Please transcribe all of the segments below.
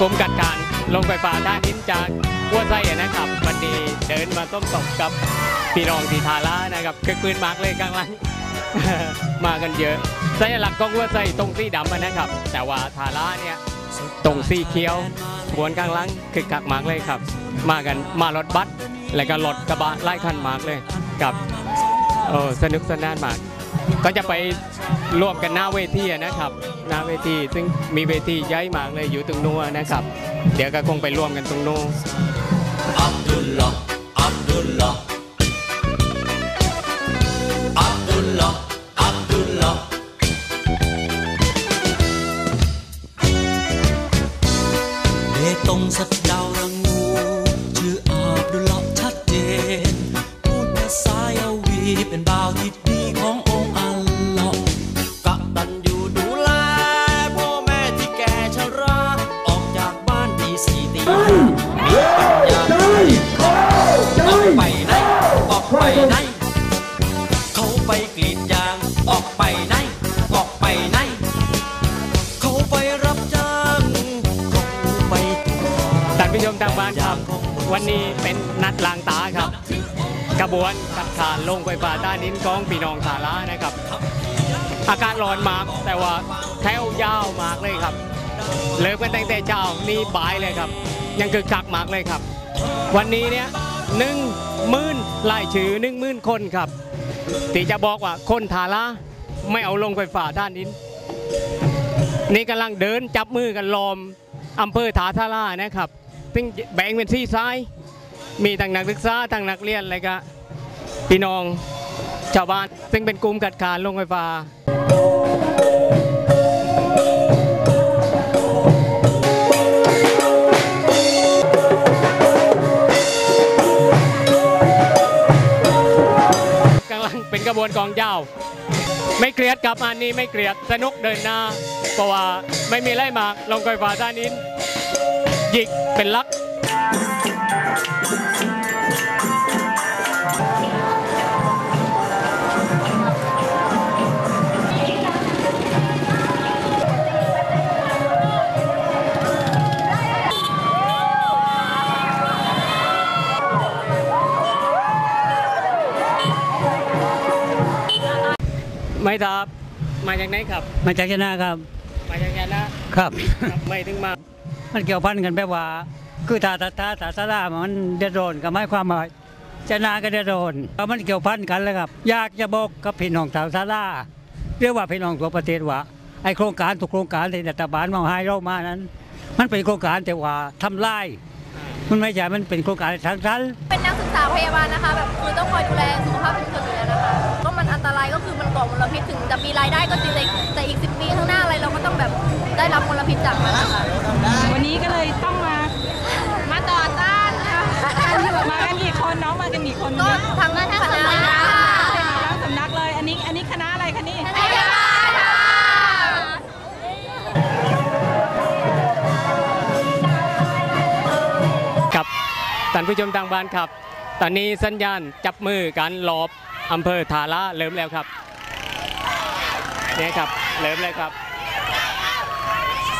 กรมกัดการลงไฟฟ้าท่านินจากหัวไส้นะครับวันนี้เดินมาต้มตบกับพี่รองทีทาร่านะครับคือปืนมากเลยกลางหลังมากันเยอะสัญลักษณ์ของหัวไส้ตรงสีดำนะครับ แต่ว่าทาร่าเนี่ยตรงสีเขียวขวนกลางหลังคือกักมากเลยครับ มากันมารถบัสแล้วก็รถกระบะไล่คันมากเลยกับเออสนุกสนานมาก ก็จะไปร่วมกันหน้าเวทีนะครับ หน้าเวทีซึ่งมีเวทีใหญ่มากเลยอยู่ตรงนู้นนะครับ เดี๋ยวก็คงไปร่วมกันตรงนู้นอับดุลลอฮ์อับดุลลอฮ์อับดุลลอฮ์อับดุลลอฮ์เบตงสัตว์ดาว กระบวนกับขานลงไฟฟ้าต้นินกองพี่น้องสาระนะครับ อากาศร้อนมากแต่ว่าแถวยาวมากเลยครับเลิกกันตั้งแต่เช้านี่บ่ายเลยครับ ยังคือคักมากเลยครับ วันนี้เนี่ยหนึ่งมื่นรายชื่อหนึ่งมื่นคนครับที่จะบอกว่าคนทาระไม่เอาลงไฟฟ้าด้านนี้นี่กำลังเดินจับมือกันล้อมอำเภอถาทารานะครับซึ่งแบ่งเป็นที่ซ้าย มีทั้งนักศึกษาทั้งนักเรียนเลยก็พี่น้องชาวบ้าน ซึ่งเป็นกลุ่มกัดการลงไฟฟ้ากำลังเป็นกระบวนกองยาวไม่เกลียดกับอันนี้ไม่เกลียดสนุกเดินหน้าเพราะว่าไม่มีไรมากลงไฟฟ้าด้านนี้หยิกเป็นลัก ไม่ทับมาจากไหนครับ มาจากชนะครับ มาจากยานะครับครับ ไม่ถึงมา มันเกี่ยวพันกันแบบว่า คือถ้าถ้าถ้าถ้าสารามันเดือดร้อนก็หมายความว่าชนะก็เดือดร้อนก็มันเกี่ยวพันกันเลยครับ อยากจะบอกกับพี่น้องชาวสาราเรียกว่าพี่น้องทั่วประเทศว่าไอโครงการทุกโครงการที่รัฐบาลมาให้เรามานั้น มันเป็นโครงการแต่ว่าทำลายมันไม่ใช่มันเป็นโครงการทางการเป็นนักศึกษาพยาบาลนะคะแบบคือต้องคอยดูแลสุขภาพชุมชนอยู่แล้วนะคะก็มันอันตรายก็คือมันก่อมลพิษถึงจะมีรายได้ก็จริงแต่แต่อีกสิปีข้างหน้าอะไรเราก็ต้องแบบได้รับมลพิษจากมันนะคะวันนี้ก็เลยต้องมามาต่อต้านค่ะ มากันกี่คนน้องมากันกี่คนก็เยอะทั้งคณะทั้งสำนักเลย อันนี้อันนี้คณะอะไรคะนี่พยาบาลค่ะครับท่านผู้ชมทางบ้านครับ ตอนนี้สัญญาณจับมือกันรอบอำเภอทาระเริ่มแล้วครับเนี่ยครับเริ่มเลยครับ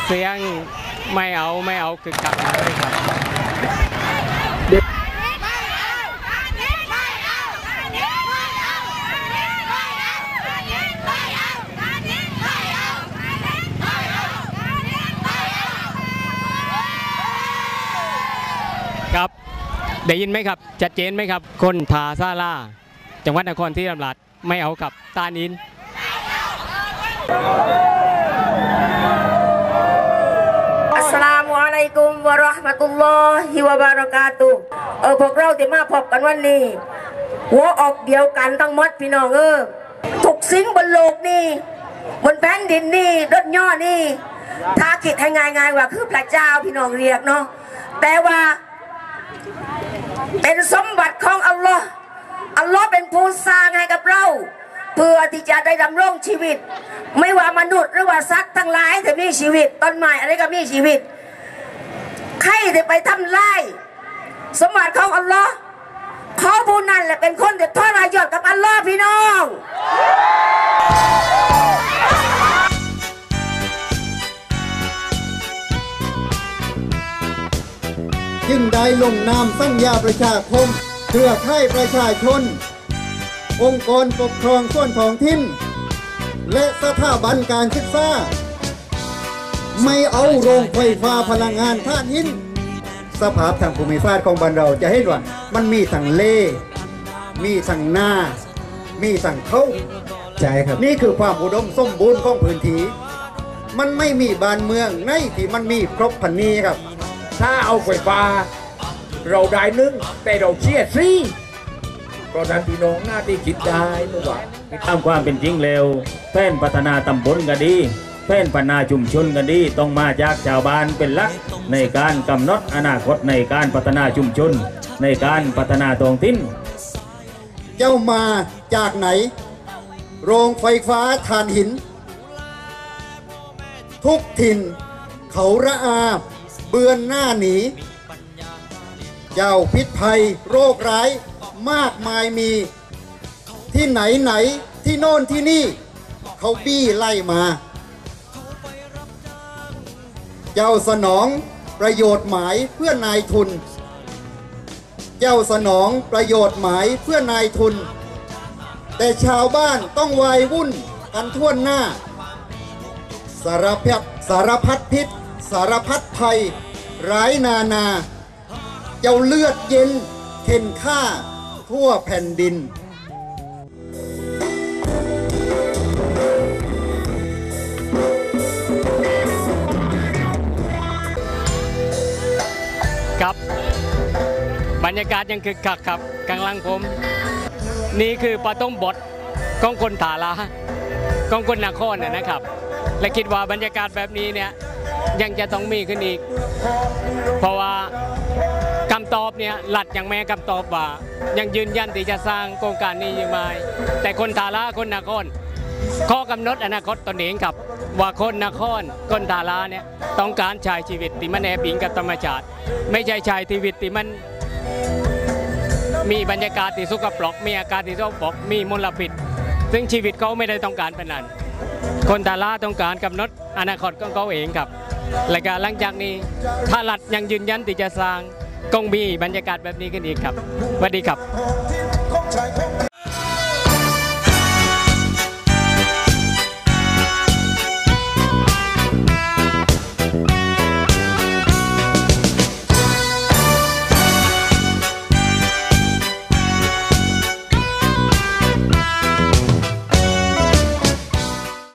เสียงไม่เอาไม่เอาคือกลับเลยครับ ได้ยินไหมครับชัดเจนไหมครับ คนทาซาลาจังหวัดนครศรีธรรมราชไม่เอากับตานินอัสสลามุอะลัยกุมวะราะห์มะตุลลอฮิวะบารากาตุเออพวกเราที่มาพบกันวันนี้ หัวออกเดียวกันทั้งหมดพี่น้องเออทุกสิ่งบนโลกนี้บนแผ่นดินนี่รถย่อนี่ถ้าคิดให้ง่ายๆว่าคือพระเจ้าพี่น้องเรียกเนาะแต่ว่า เป็นสมบัติของอัลลอฮ์อัลลอฮ์เป็นผู้สร้างให้กับเรา เพื่อที่จะได้ดำรงชีวิต ไม่ว่ามนุษย์หรือว่าสัตว์ทั้งหลายที่มีชีวิต ต้นไม้อะไรก็มีชีวิต ใครที่ไปทำลายสมบัติของอัลลอฮ์เขาผู้นั้นแหละเป็นคนที่ทรยศกับอัลลอฮ์พี่น้อง จึงได้ลงนามสัญญาประชาคม เครือข่ายประชาชน องค์กรปกครองส่วนท้องถิ่น และสถาบันการศึกษา ไม่เอาโรงไฟฟ้าพลังงานถ่านหิน สภาพทางภูมิศาสตร์ของบ้านเราจะเห็นว่ามันมีทั้งเล่ มีทั้งนามีทั้งเขาใช่ครับ นี่คือความอุดมสมบูรณ์ของพื้นที่ มันไม่มีบ้านเมืองในที่มันมีครบพันนี้ครับ ถ้าเอาไฟฟ้า เราได้หนึ่งแต่เราเชียร์ซีเพราะนั้นพี่น้องหน้าที่คิดได้เมื่อวานตามความเป็นจริงแล้วแผนพัฒนาตำบลก็ดีแผนพัฒนาชุมชนก็ดีต้องมาจากชาวบ้านเป็นหลักในการกำหนดอนาคตในการพัฒนาชุมชน ในการพัฒนาท้องถิ่นเจ้ามาจากไหน โรงไฟฟ้าถ่านหิน ทุกถิ่นเขาระอาเบือนหน้าหนี เจ้าพิษภัยโรคร้ายมากมายมี ที่ไหนไหนที่โน่นที่นี่ เขาบี้ไล่มา เจ้าสนองประโยชน์หมายเพื่อนายทุน เจ้าสนองประโยชน์หมายเพื่อนายทุน แต่ชาวบ้านต้องวายวุ่นกันทั่วหน้า สารพัดสารพัดพิษ สารพัดภัย ร้ายนานา เจ้าเลือดเย็นเข็นฆ่าทั่วแผ่นดิน ครับ บรรยากาศยังคึกคักครับกลางผม นี่คือปลาต้มบทของคนถาลาของคนนาครนนะครับ และคิดว่าบรรยากาศแบบนี้เนี่ย ยังจะต้องมีขึ้นอีก เพราะว่าคำตอบเนี่ยหลัดอยังแม่คำตอบว่ายังยืนยันที่จะสร้างโครงการนี้อยู่ไหมแต่คนทาราคนนครข้อกำหนดอนาคตตนเองครับ ว่าคนนครคนทาราเนี่ยต้องการใช้ชีวิตที่มันแอบอิงกับธรรมชาติ ไม่ใช่ใช้ชีวิตที่มันมีบรรยากาศที่สกปรกมีอากาศที่สกปรกมีมลพิษ ซึ่งชีวิตเขาไม่ได้ต้องการเป็นนั้น คนทาราต้องการกำหนดอนาคตของเขาเองครับ และการหลังจากนี้ถ้ารัฐยังยืนยันที่จะสร้างกงมีบรรยากาศแบบนี้กันอีกครับสวัสดีครับ